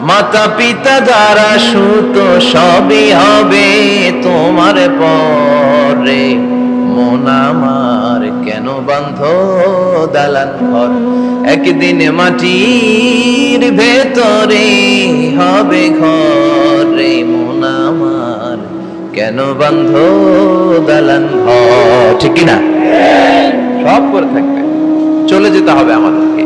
মাতা পিতা যারা সুত সবই হবে তোমার পরে। মন আমার কেন বান্ধ দালান ঘর? একদিন মাটির ভেতরে হবে ঘরে। মন আমার কেন বান্ধ দালান ঘর? ঠিক না সব করে থাকবে। চলে যেতে হবে আমাদেরকে।